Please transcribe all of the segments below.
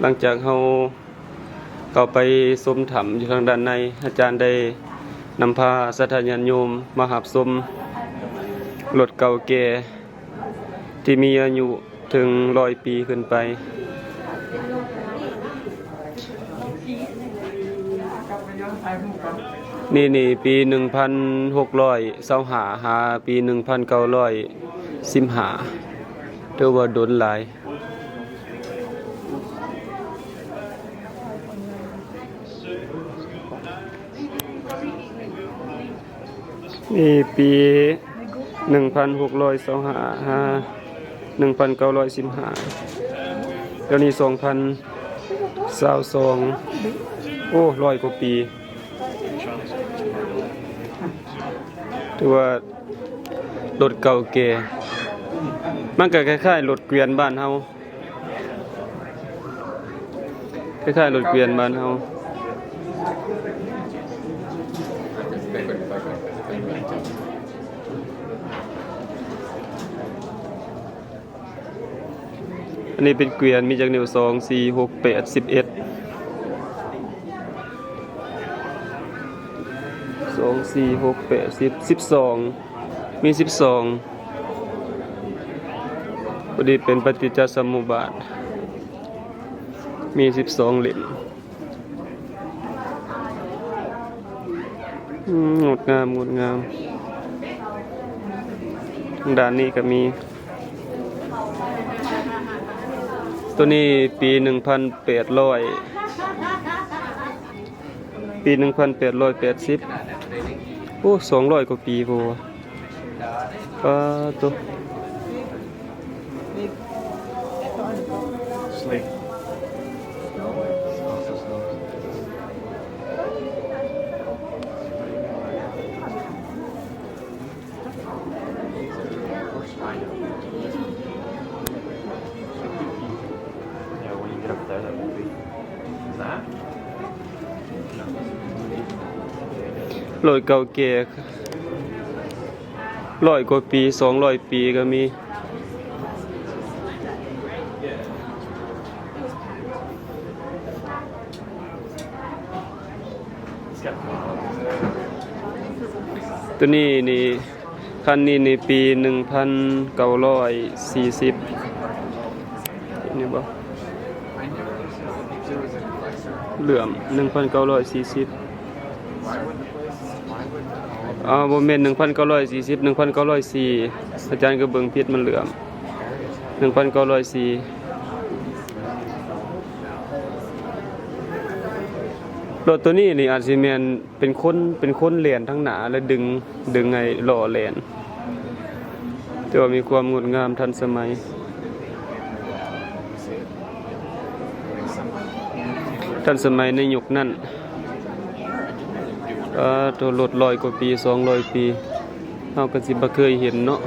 หลังจากเราเข้าไปสมถ้ำอยู่ทางด้านใน อาจารย์ได้นำพาสัทธาญาณโยมมาหับสมรถเก่าแก่ที่มีอายุถึงร้อยปีขึ้นไป นี่นี่ปีหนึ่งพันหกร้อยเสาหาหาปีหนึ่งพันเก้าร้อยสิบหาเรียกว่าดนหลาย นี่ปีหนึ่งพันหกร้อยสองหาหาหนึ่งพันเก้าร้อยสิบห้าเดี๋ยวนี้สองพันสาวสองโอ้ร้อยกว่าปีถือว่ารถเก่าแก่มันก็คล้ายๆรถเกวียนบ้านเฮาคล้ายๆรถเกวียนบ้านเฮา อันนี้เป็นเกวียนมีจากนิ้วสองสี่หกแปดสิบเอ็ดสองสี่หกแปดสิบสิบสองมีสิบสองพอดีเป็นปฏิจจสมุปบาท มีสิบสองเหลี่ยมอืมงดงามงดงาม ด้านนี้ก็มี ตัวนี้ปีหนึ่งพันแปดร้อยปีหนึ่งพันแปดร้อยแปดสิบโอ้สองร้อยกว่าปีพอวะก็ตัว be. Is that? ร้อยเก่าแก่ร้อยกว่าปีสองร้อยปีก็มีตัวนี้นี่คันนี้ในปีหนึ่งพันเก้าร้อยสี่สิบนี่บ่ เหลื่อมหนึ่งพันเก้าร้อยสี่สิบอ่าโมเมนหนึ่งพันเก้าร้อยสี่สิบหนึ่งพันเก้าร้อยสี่อาจารย์ก็เบิ่งพิษมันเหลื่อมหนึ่งพันเก้าร้อยสี่รถตัวนี้นี่อาจสิแมนเป็นคนเป็นคนเหรียญทั้งหนาและดึงดึงไอ้หล่อเหรียญแต่ว่ามีความงดงามทันสมัย ทันสมัยในยุคนั้นเอ่อตัวรถลอยกว่าปีสองร้อยปีเราก็สิบ่เคยเห็นเนาะ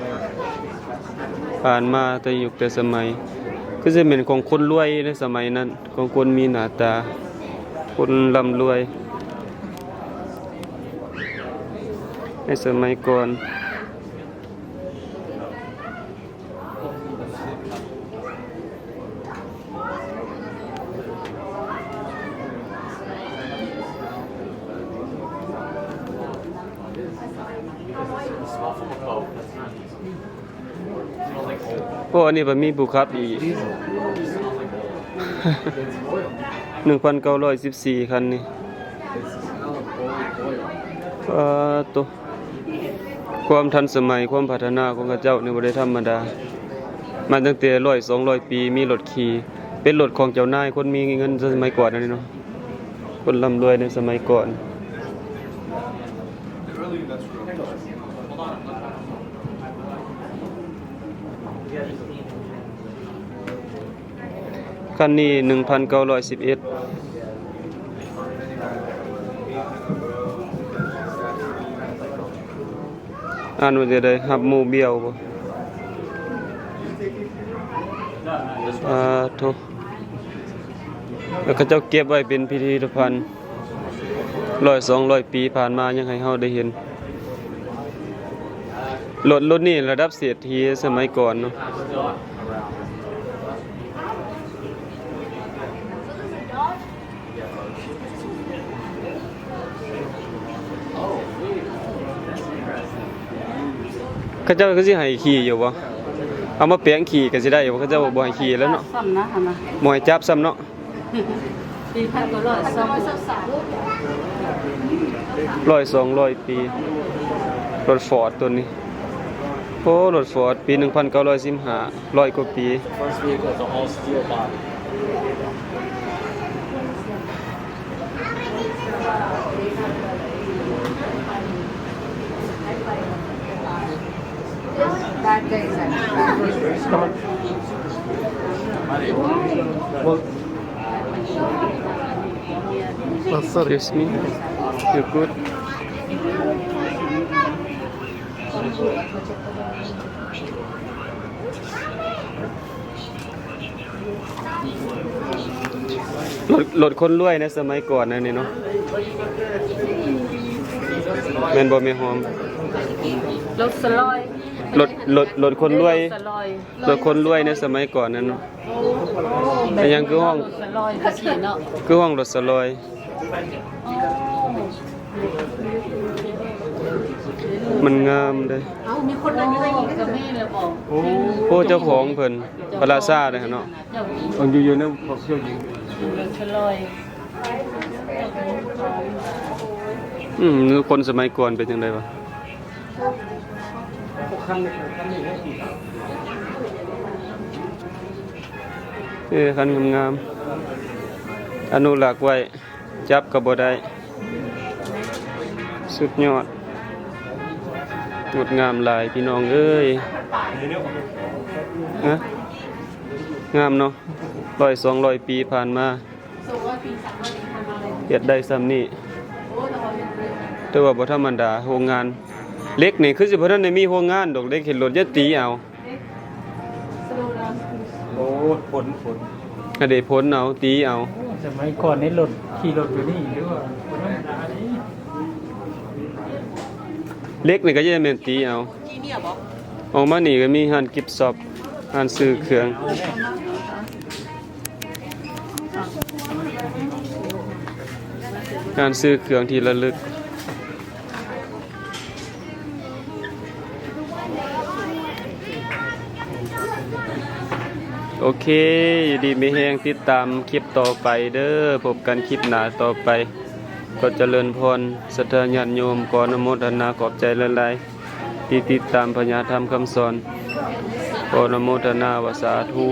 ผ่านมาแต่ยุคแต่สมัย ก็จะเป็นของคนรวยในสมัยนั้น ของคนมีหน้าตา คนร่ำรวย ในสมัยก่อน โอ้อันนี้บ่มีบุครับอีก Smells like oil. It's oil. 1,914คันนี่ It's the smell of oil. oil. เอ่อตัวความทันสมัยความพัฒนาของกระเจ้านี่บ่ได้ธรรมดา มาตั้งแต่ร้อยสองร้อยปีมีรถขี่เป็นรถของเจ้านายคนมีเงินสมัยก่อนนั่นนี่เนาะคนร่ำรวยในสมัยก่อน คันนี้หนึ่งพันเก้าร้อยสิบเอ็ดอ่านว่าจะได้หับหมูเบี้ยวบ่อ่าโทแล้วเขาเจ้าเก็บไว้เป็นพิพิธภัณฑ์ร้อยสองร้อยปีผ่านมายังให้เฮาได้เห็นรถรุ่นนี้ระดับเศรษฐีสมัยก่อนเนาะ เขาเจ้าก็สิให้ขี่อยู่บ่เอามาแปลงขี่ก็สิได้อยู่บ่เขาเจ้าบ่ให้ขี่แล้วเนาะซ้ำนะหั่นนะบ่ให้จับซ้ำเนาะปีพันก็ร้อยสองร้อยสองร้อยปี รถฟอร์ดตัวนี้ โอ้ รถฟอร์ดปี 1915ร้อยกว่าปี First vehicle is an all steel body. ได้ใจใส่ Excuse me. You good? รถรถคนรวยในสมัยก่อนนั่นนี่เนาะแม่นบ่แม่หอมรถสลอยรถรถรถคนรวยสลอยรถคนรวยในสมัยก่อนนั่นเนาะแต่ยังคือห้องรถสลอยก็สิเนาะคือห้องรถสลอย มันงามเด้เอ้ามีคนนั่งอยู่ในนี้ก็มีเลยบอกโอ้โอ้เจ้าของเพิ่นพระราชาเด้อเนาะเจ้าหญิงอันอยู่ๆนะบอกเที่ยวยิงรถสลอยอืมคนสมัยก่อนเป็นจังไดวะขั้นขั้นนี้ให้กี่เอ้คันงามๆอนุรักษ์ไว้ จับก็บ่ได้ สุดยอดงดงามหลายพี่น้องเอ้ยฮะงามเนาะร้อยสองร้อยปีผ่านมาเฮ็ดได้ซ้ำนี่แต่ว่าบ่ธรรมดาโรงงาน เล็กนี่คือสิบ่ทันได้มีโรงงานดอกเล็กเห็นรถยะตีเอาโอ้ผลผลก็ได้พ้นเอาตีเอา สมัยก่อนนี่รถขี่รถอยู่นี่หรือว่าคนธรรมดานี่เล็กนี่ก็จะเป็นตีเอาออกมานี่ก็มีหันกิฟต์ช็อปหันซื้อเครื่องการซื้อเครื่องที่ระลึก โอเค อยู่ดีมีแหงติดตามคลิปต่อไปเด้อพบกันคลิปหน้าต่อไป ก็เจริญพรสัทธาญาติโยมขออนโมทนาขอบใจหลายที่ติดตามพญาธรรมคำสอนขออนโมทนาวาสาธุ